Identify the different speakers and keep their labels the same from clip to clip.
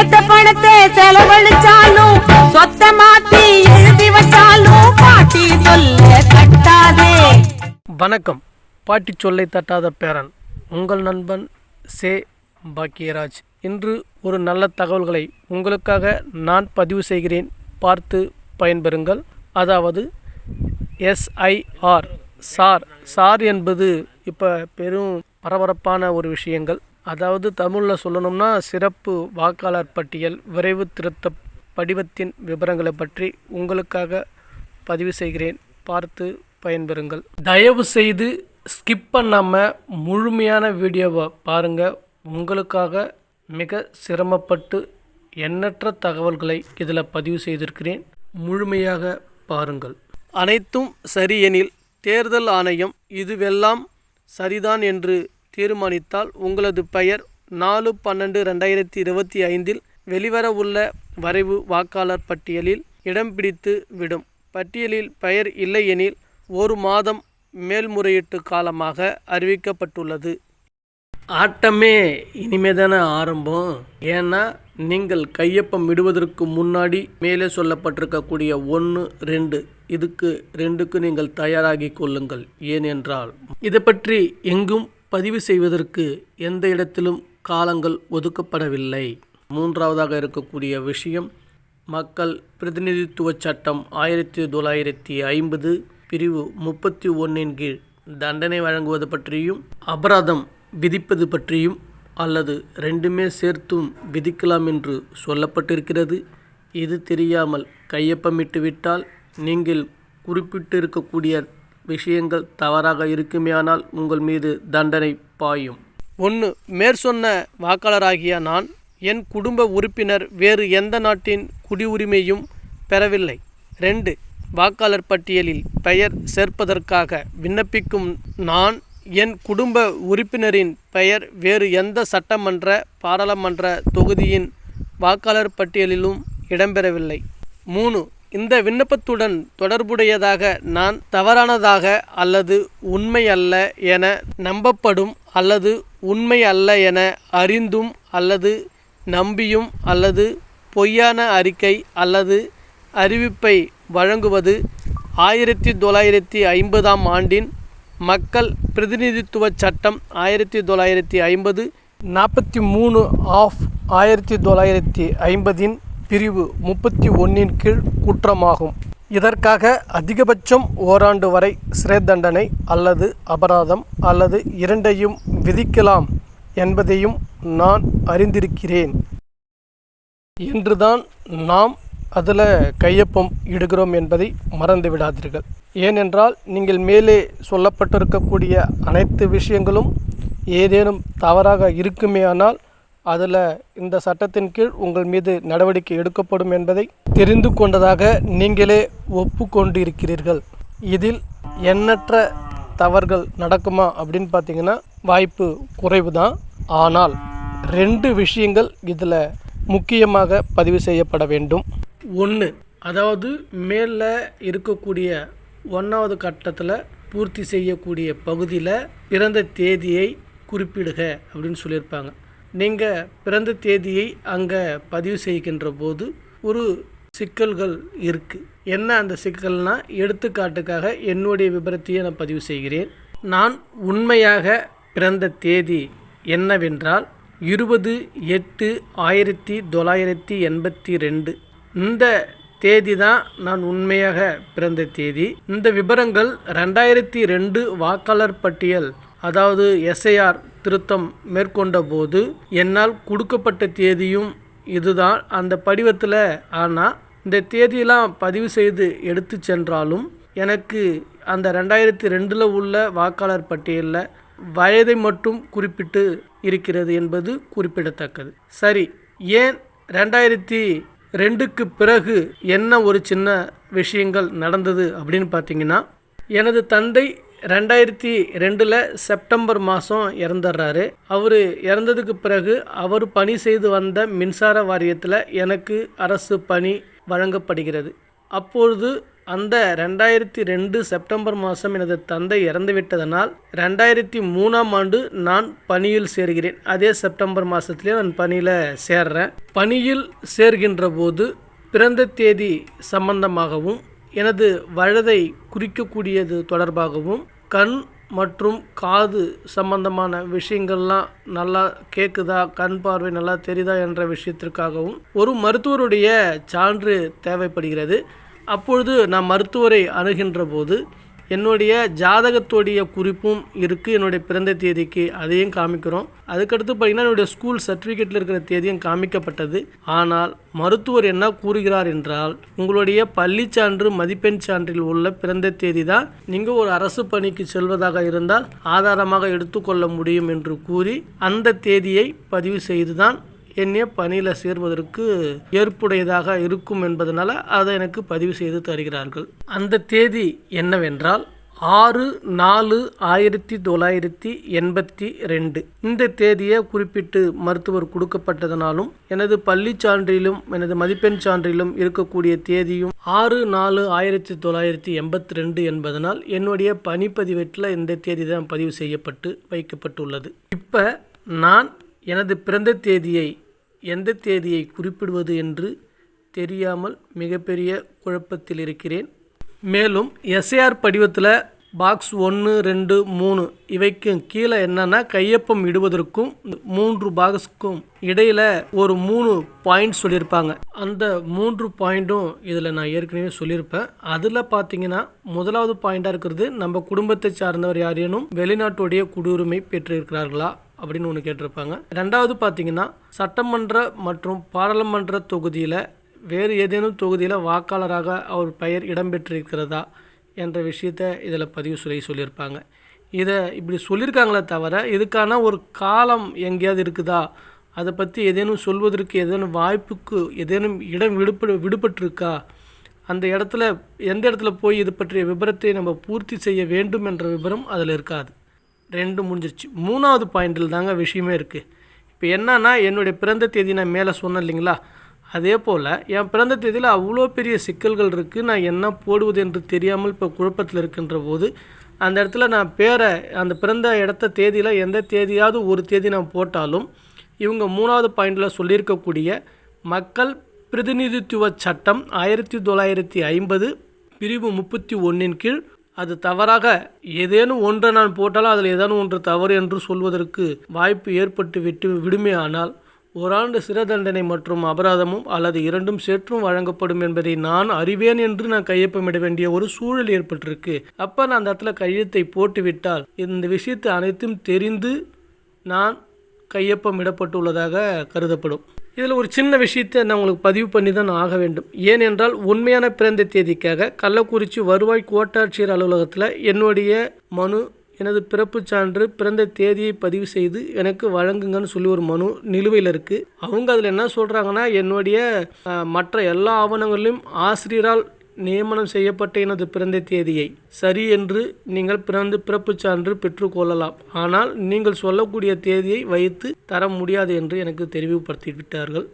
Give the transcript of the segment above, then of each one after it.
Speaker 1: சேர்த்த பணத்தை செலவழிச்சாலும் சொத்த மாத்தி எழுதி வச்சாலும் பாட்டி சொல்ல தட்டாதே.
Speaker 2: வணக்கம். பாட்டி சொல்லை தட்டாத பேரன் உங்கள் நண்பன் சே. பாக்கியராஜ். இன்று ஒரு நல்ல தகவல்களை உங்களுக்காக நான் பதிவு செய்கிறேன். பார்த்து பயன்பெறுங்கள். அதாவது எஸ்ஐஆர் சார். சார் என்பது இப்போ பெரும் பரபரப்பான ஒரு விஷயங்கள். அதாவது தமிழில் சொல்லணும்னா சிறப்பு வாக்காளர் பட்டியல் விரைவு திருத்த படிவத்தின் விவரங்களை பற்றி உங்களுக்காக பதிவு செய்கிறேன். பார்த்து பயன்பெறுங்கள். தயவு செய்து ஸ்கிப் பண்ணாமல் முழுமையான வீடியோவை பாருங்கள் உங்களுக்காக மிக சிரமப்பட்டு எண்ணற்ற தகவல்களை இதில் பதிவு செய்திருக்கிறேன். முழுமையாக பாருங்கள். அனைத்தும் சரியெனில் தேர்தல் ஆணையம் இதுவெல்லாம் சரிதான் என்று தீர்மானித்தால் உங்களது பெயர் நாலு பன்னெண்டு ரெண்டாயிரத்தி இருபத்தி ஐந்தில் வெளிவர உள்ள வரைவு வாக்காளர் பட்டியலில் இடம் பிடித்து விடும். பட்டியலில் பெயர் இல்லையெனில் ஒரு மாதம் மேல்முறையீட்டு காலமாக அறிவிக்கப்பட்டுள்ளது. ஆட்டமே இனிமே தானே ஆரம்பம். ஏன்னா நீங்கள் கையொப்பம் இடுவதற்கு முன்னாடி மேலே சொல்லப்பட்டிருக்கக்கூடிய ஒன்று ரெண்டு இதுக்கு ரெண்டுக்கு நீங்கள் தயாராகி கொள்ளுங்கள். ஏனென்றால் இதை பற்றி எங்கும் பதிவு செய்வதற்கு எந்த இடத்திலும் காலங்கள் ஒதுக்கப்படவில்லை. மூன்றாவதாக இருக்கக்கூடிய விஷயம் மக்கள் பிரதிநிதித்துவ சட்டம் ஆயிரத்தி தொள்ளாயிரத்தி ஐம்பது பிரிவு முப்பத்தி ஒன்றின் கீழ் தண்டனை வழங்குவது பற்றியும் அபராதம் விதிப்பது பற்றியும் அல்லது ரெண்டுமே சேர்த்தும் விதிக்கலாம் என்று சொல்லப்பட்டிருக்கிறது. இது தெரியாமல் கையொப்பமிட்டு விட்டால் நீங்கள் குறிப்பிட்டிருக்கக்கூடிய விஷயங்கள் தவறாக இருக்குமேயானால் உங்கள் மீது தண்டனை பாயும். ஒன்று மேற்சொன்ன வாக்காளராகிய நான் என் குடும்ப உறுப்பினர் வேறு எந்த நாட்டின் குடியுரிமையும் பெறவில்லை. ரெண்டு வாக்காளர் பட்டியலில் பெயர் சேர்ப்பதற்காக விண்ணப்பிக்கும் நான் என் குடும்ப உறுப்பினரின் பெயர் வேறு எந்த சட்டமன்ற பாராளுமன்ற தொகுதியின் வாக்காளர் பட்டியலிலும் இடம்பெறவில்லை. மூணு இந்த விண்ணப்பத்துடன் தொடர்புடையதாக நான் தவறானதாக அல்லது உண்மை அல்ல என நம்பப்படும் அல்லது உண்மை அல்ல என அறிந்தும் அல்லது நம்பியும் அல்லது பொய்யான அறிக்கை அல்லது அறிவிப்பை வழங்குவது ஆயிரத்தி தொள்ளாயிரத்தி ஐம்பதாம் ஆண்டின் மக்கள் பிரதிநிதித்துவ சட்டம் ஆயிரத்தி தொள்ளாயிரத்தி ஐம்பது நாற்பத்தி மூணு ஆஃப் ஆயிரத்தி தொள்ளாயிரத்தி ஐம்பதின் பிரிவு முப்பத்தி ஒன்றின் கீழ் குற்றமாகும். இதற்காக அதிகபட்சம் ஓராண்டு வரை சிறை தண்டனை அல்லது அபராதம் அல்லது இரண்டையும் விதிக்கலாம் என்பதையும் நான் அறிந்திருக்கிறேன். என்றுதான் நாம் அதில் கையொப்பம் இடுகிறோம் என்பதை மறந்து விடாதீர்கள் ஏனென்றால் நீங்கள் மேலே சொல்லப்பட்டிருக்கக்கூடிய அனைத்து விஷயங்களும் ஏதேனும் தவறாக இருக்குமேயானால் அதில் இந்த சட்டத்தின் கீழ் உங்கள் மீது நடவடிக்கை எடுக்கப்படும் என்பதை தெரிந்து கொண்டதாக நீங்களே ஒப்புக்கொண்டிருக்கிறீர்கள். இதில் எண்ணற்ற தவறுகள் நடக்குமா அப்படின்னு பார்த்தீங்கன்னா வாய்ப்பு குறைவு தான் ஆனால் ரெண்டு விஷயங்கள் இதில் முக்கியமாக பதிவு செய்யப்பட வேண்டும். ஒன்று அதாவது மேலே இருக்கக்கூடிய ஒன்றாவது கட்டத்தில் பூர்த்தி செய்யக்கூடிய பகுதியில் பிறந்த தேதியை குறிப்பிடுக அப்படின்னு சொல்லியிருப்பாங்க. நீங்கள் பிறந்த தேதியை அங்கே பதிவு செய்கின்ற போது ஒரு சிக்கல்கள் இருக்குது என்ன அந்த சிக்கல்னா எடுத்துக்காட்டுக்காக என்னுடைய விபரத்தையே நான் பதிவு செய்கிறேன். நான் உண்மையாக பிறந்த தேதி என்னவென்றால் இருபது எட்டு ஆயிரத்தி தொள்ளாயிரத்தி எண்பத்தி ரெண்டு. இந்த தேதி தான் நான் உண்மையாக பிறந்த தேதி. இந்த விபரங்கள் ரெண்டாயிரத்தி ரெண்டு வாக்காளர் பட்டியல் அதாவது எஸ்ஐஆர் திருத்தம் மேற்கொண்ட போது என்னால் கொடுக்கப்பட்ட தேதியும் இதுதான் அந்த படிவத்தில். ஆனால் இந்த தேதியெல்லாம் பதிவு செய்து எடுத்து சென்றாலும் எனக்கு அந்த ரெண்டாயிரத்தி ரெண்டில் உள்ள வாக்காளர் பட்டியலில் வயதை மட்டும் குறிப்பிட்டு இருக்கிறது என்பது குறிப்பிடத்தக்கது. சரி ஏன் ரெண்டாயிரத்தி ரெண்டுக்கு பிறகு என்ன ஒரு சின்ன விஷயங்கள் நடந்தது அப்படின்னு பார்த்தீங்கன்னா எனது தந்தை ரெண்டாயிரத்தி ரெண்டில் செப்டம்பர் மாதம் இறந்துடுறாரு அவர் இறந்ததுக்கு பிறகு அவர் பணி செய்து வந்த மின்சார வாரியத்தில் எனக்கு அரசு பணி வழங்கப்படுகிறது. அப்பொழுது அந்த ரெண்டாயிரத்தி ரெண்டு செப்டம்பர் மாதம் எனது தந்தை இறந்து விட்டதனால் ரெண்டாயிரத்தி மூணாம் ஆண்டு நான் பணியில் சேர்கிறேன். அதே செப்டம்பர் மாதத்துலேயே நான் பணியில் சேர்றேன். பணியில் சேர்கின்ற போது பிறந்த தேதி சம்பந்தமாகவும் எனது வயதை குறிக்கக்கூடியது தொடர்பாகவும் கண் மற்றும் காது சம்பந்தமான விஷயங்கள்லாம் நல்லா கேட்குதா கண் பார்வை நல்லா தெரியுதா என்ற விஷயத்திற்காகவும் ஒரு மருத்துவருடைய சான்று தேவைப்படுகிறது. அப்பொழுது நான் மருத்துவரை அணுகின்ற போது என்னுடைய ஜாதகத்துடைய குறிப்பும் இருக்குது என்னுடைய பிறந்த தேதிக்கு அதையும் காமிக்கிறோம். அதுக்கடுத்து பார்த்திங்கன்னா என்னுடைய ஸ்கூல் சர்டிஃபிகேட்டில் இருக்கிற தேதியும் காமிக்கப்பட்டது. ஆனால் மருத்துவர் என்ன கூறுகிறார் என்றால் உங்களுடைய பள்ளி சான்று மதிப்பெண் சான்றில் உள்ள பிறந்த தேதி தான் நீங்கள் ஒரு அரசு பணிக்கு செல்வதாக இருந்தால் ஆதாரமாக எடுத்துக்கொள்ள முடியும் என்று கூறி அந்த தேதியை பதிவு செய்து தான் என்னைய பணியில் சேர்வதற்கு ஏற்புடையதாக இருக்கும் என்பதனால அதை எனக்கு பதிவு செய்து தருகிறார்கள். அந்த தேதி என்னவென்றால் ஆறு நாலு ஆயிரத்தி தொள்ளாயிரத்தி எண்பத்தி ரெண்டு. இந்த தேதியை குறிப்பிட்டு மருத்துவர் கொடுக்கப்பட்டதனாலும் எனது பள்ளி சான்றிலும் எனது மதிப்பெண் சான்றிலும் இருக்கக்கூடிய தேதியும் ஆறு நாலு ஆயிரத்தி தொள்ளாயிரத்தி எண்பத்தி ரெண்டு என்பதனால் என்னுடைய பணிப்பதிவேட்டில் இந்த தேதி தான் பதிவு செய்யப்பட்டு வைக்கப்பட்டுள்ளது. இப்போ நான் எனது பிறந்த தேதியை எந்த தேதியை குறிப்பிடுவது என்று தெரியாமல் மிகப்பெரிய குழப்பத்தில் இருக்கிறேன். மேலும் எஸ்ஏஆர் படிவத்தில் பாக்ஸ் ஒன்று ரெண்டு மூணு இவைக்கும் கீழே என்னென்னா கையொப்பம் இடுவதற்கும் மூன்று பாக்ஸுக்கும் இடையில் ஒரு மூணு பாயிண்ட் சொல்லியிருப்பாங்க. அந்த மூன்று பாயிண்ட்டும் இதில் நான் ஏற்கனவே சொல்லியிருப்பேன். அதில் பார்த்தீங்கன்னா முதலாவது பாயிண்ட்டாக இருக்கிறது நம்ம குடும்பத்தை சார்ந்தவர் யாரேனும் வெளிநாட்டுடைய குடியுரிமை பெற்றிருக்கிறார்களா? அப்படின்னு ஒன்று கேட்டிருப்பாங்க. ரெண்டாவது பார்த்தீங்கன்னா சட்டமன்ற மற்றும் பாராளுமன்ற தொகுதியில் வேறு ஏதேனும் தொகுதியில் வாக்காளராக அவர் பெயர் இடம்பெற்றிருக்கிறதா என்ற விஷயத்தை இதில் பதிவு சொல்லி சொல்லியிருப்பாங்க. இதை இப்படி சொல்லியிருக்காங்களே தவிர இதுக்கான ஒரு காலம் எங்கேயாவது இருக்குதா? அதை பற்றி ஏதேனும் சொல்வதற்கு ஏதேனும் வாய்ப்புக்கு ஏதேனும் இடம் விடுபடு விடுபட்டிருக்கா? அந்த இடத்துல எந்த இடத்துல போய் இது பற்றிய விபரத்தை நம்ம பூர்த்தி செய்ய வேண்டும் என்ற விபரம் அதில் இருக்காது. ரெண்டு முடிஞ்சிருச்சு. மூணாவது பாயிண்டில் தாங்க விஷயமே இருக்குது இப்போ என்னன்னா என்னுடைய பிறந்த தேதி நான் மேலே சொன்னேன் இல்லைங்களா? அதே போல் என் பிறந்த தேதியில் அவ்வளோ பெரிய சிக்கல்கள் இருக்குது நான் என்ன போடுவது என்று தெரியாமல் இப்போ குழப்பத்தில் இருக்கின்ற போது அந்த இடத்துல நான் பேரை அந்த பிறந்த இடத்த தேதியில் எந்த தேதியாவது ஒரு தேதி நான் போட்டாலும் இவங்க மூணாவது பாயிண்டில் சொல்லியிருக்கக்கூடிய மக்கள் பிரதிநிதித்துவ சட்டம் ஆயிரத்தி தொள்ளாயிரத்தி ஐம்பது பிரிவு முப்பத்தி ஒன்றின் கீழ் அது தவறாக ஏதேனும் ஒன்றை நான் போட்டாலும் அதில் ஏதேனும் ஒன்று தவறு என்று சொல்வதற்கு வாய்ப்பு ஏற்பட்டு விட்டு விடுமே ஆனால் ஓராண்டு சிறை தண்டனை மற்றும் அபராதமும் அல்லது இரண்டும் சேற்றும் வழங்கப்படும் என்பதை நான் அறிவேன் என்று நான் கையொப்பமிட வேண்டிய ஒரு சூழல் ஏற்பட்டிருக்கு. அப்போ நான் அந்த இடத்துல கையெழுத்தை போட்டுவிட்டால் இந்த விஷயத்தை அனைத்தும் தெரிந்து நான் கையொப்பமிடப்பட்டுள்ளதாக கருதப்படும். இதில் ஒரு சின்ன விஷயத்தை நான் உங்களுக்கு பதிவு பண்ணி தான் ஆக வேண்டும். ஏனென்றால் உண்மையான பிறந்த தேதிக்காக கள்ளக்குறிச்சி வருவாய் கோட்டாட்சியர் அலுவலகத்தில் என்னுடைய மனு எனது பிறப்புச் சான்று பிறந்த தேதியை பதிவு செய்து எனக்கு வழங்குங்கன்னு சொல்லி ஒரு மனு நிலுவையில் இருக்குது அவங்க அதில் என்ன சொல்கிறாங்கன்னா என்னுடைய மற்ற எல்லா ஆவணங்களிலும் ஆசிரியரால் நியமனம் செய்யப்பட்ட எனது பிறந்த தேதியை சரி என்று நீங்கள் பிறந்து பிறப்புச் சான்று பெற்றுக்கொள்ளலாம் ஆனால் நீங்கள் சொல்லக்கூடிய தேதியை வைத்து தர முடியாது என்று எனக்கு தெரிவுபடுத்திவிட்டார்கள்.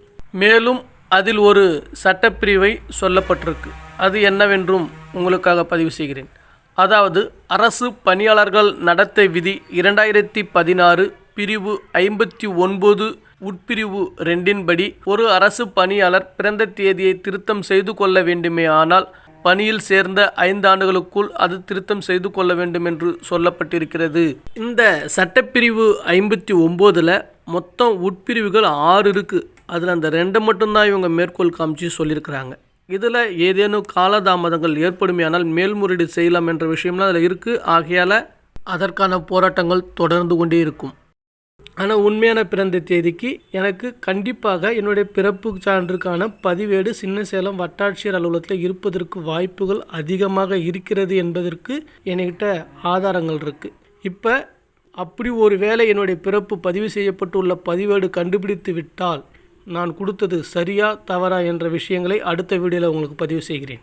Speaker 2: மேலும் அதில் ஒரு சட்டப்பிரிவை சொல்லப்பட்டிருக்கு. அது என்னவென்றும் உங்களுக்காக பதிவு செய்கிறேன். அதாவது அரசு பணியாளர்கள் நடத்தை விதி இரண்டாயிரத்தி பதினாறு பிரிவு ஐம்பத்தி ஒன்பது உட்பிரிவு ரெண்டின்படி ஒரு அரசு பணியாளர் பிறந்த தேதியை திருத்தம் செய்து கொள்ள வேண்டுமே ஆனால் பணியில் சேர்ந்த ஐந்து ஆண்டுகளுக்குள் அது திருத்தம் செய்து கொள்ள வேண்டும் என்று சொல்லப்பட்டிருக்கிறது. இந்த சட்டப்பிரிவு ஐம்பத்தி ஒம்போதில் மொத்தம் உட்பிரிவுகள் ஆறு இருக்குது அதில் அந்த ரெண்டை மட்டும்தான் இவங்க மேற்கோள் காமிச்சு சொல்லியிருக்கிறாங்க. இதில் ஏதேனும் காலதாமதங்கள் ஏற்படுமையானால் மேல்முறையீடு செய்யலாம் என்ற விஷயம்லாம் அதில் இருக்குது ஆகையால் அதற்கான போராட்டங்கள் தொடர்ந்து கொண்டே இருக்கும். ஆனால் உண்மையான பிறந்த தேதிக்கு எனக்கு கண்டிப்பாக என்னுடைய பிறப்பு சான்றுக்கான பதிவேடு சின்ன சேலம் வட்டாட்சியர் அலுவலகத்தில் இருப்பதற்கு வாய்ப்புகள் அதிகமாக இருக்கிறது என்பதற்கு என்கிட்ட ஆதாரங்கள் இருக்குது இப்போ அப்படி ஒரு வேளை என்னுடைய பிறப்பு பதிவு செய்யப்பட்டுள்ள பதிவேடு கண்டுபிடித்து விட்டால் நான் கொடுத்தது சரியா தவறா என்ற விஷயங்களை அடுத்த வீடியோவில் உங்களுக்கு பதிவு செய்கிறேன்.